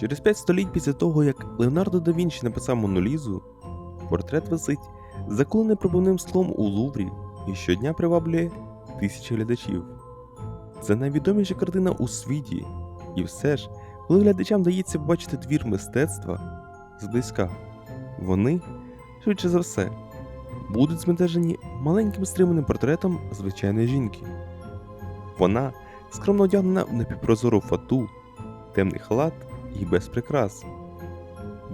Через п'ять століть після того, як Леонардо да Вінчі написав Монолізу, портрет висить закулений пробивним склом у Луврі і щодня приваблює тисячі глядачів. Це найвідоміша картина у світі, і все ж, коли глядачам дається побачити твір мистецтва зблизька, вони, швидше за все, будуть збентежені маленьким стриманим портретом звичайної жінки. Вона скромно одягнена в напівпрозору фату, темний халат і без прикрас.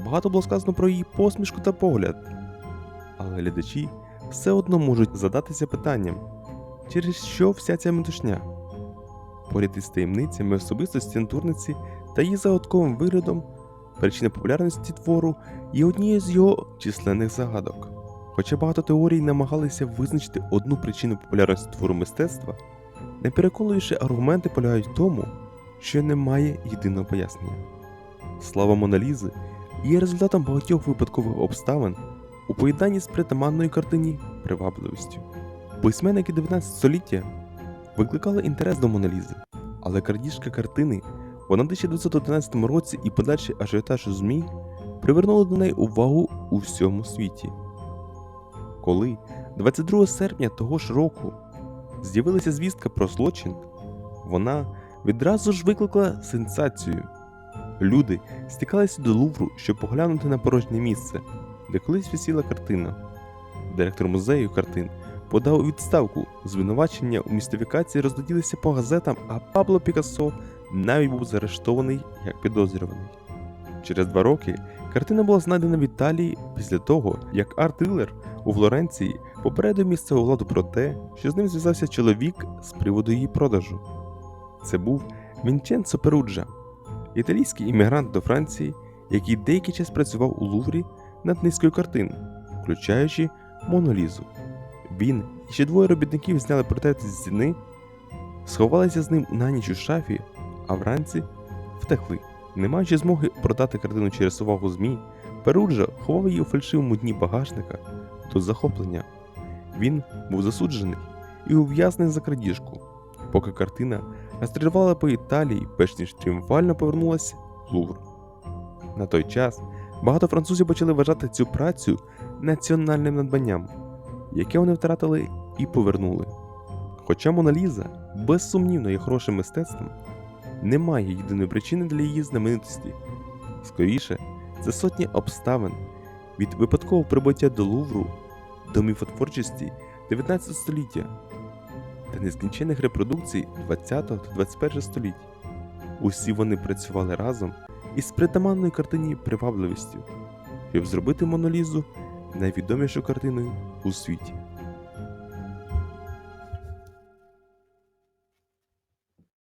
Багато було сказано про її посмішку та погляд, але глядачі все одно можуть задатися питанням, через що вся ця метушня. Поряд із таємницями особистості натурниці та її загадковим виглядом, причина популярності твору є однією з його численних загадок. Хоча багато теорій намагалися визначити одну причину популярності твору мистецтва, непереконуючи аргументи полягають в тому, що немає єдиного пояснення. Слава Моналізи є результатом багатьох випадкових обставин у поєднанні з притаманною картині привабливістю. Письменники 19 століття викликали інтерес до Моналізи, але крадіжка картини у 1911 році і подальший ажіотаж у ЗМІ привернули до неї увагу у всьому світі. Коли 22 серпня того ж року з'явилася звістка про злочин, вона відразу ж викликала сенсацію. Люди стікалися до Лувру, щоб поглянути на порожнє місце, де колись висіла картина. Директор музею картин подав у відставку. Звинувачення у містифікації розлетілися по газетам, а Пабло Пікассо навіть був заарештований як підозрюваний. Через два роки картина була знайдена в Італії після того, як арт-дилер у Флоренції попередив місцеву владу про те, що з ним зв'язався чоловік з приводу її продажу. Це був Вінченцо Перуджа, італійський іммігрант до Франції, який деякий час працював у Луврі над низкою картин, включаючи Монолізу. Він і ще двоє робітників зняли портрет зі стіни, сховалися з ним на ніч у шафі, а вранці втекли. Не маючи змоги продати картину через увагу ЗМІ, Перуджа ховав її у фальшивому дні багажника до захоплення. Він був засуджений і ув'язнений за крадіжку, поки картина гастролювала по Італії, перш ніж тріумфально повернулася в Лувр. На той час багато французів почали вважати цю працю національним надбанням, яке вони втратили і повернули. Хоча Моналіза безсумнівно є хорошим мистецтвом, немає єдиної причини для її знаменитості. Скоріше, це сотні обставин від випадкового прибуття до Лувру до міфотворчості 19 століття та нескінчених репродукцій 20 та 21 століть. Усі вони працювали разом із притаманною картині привабливістю, щоб зробити Монолізу найвідомішою картиною у світі.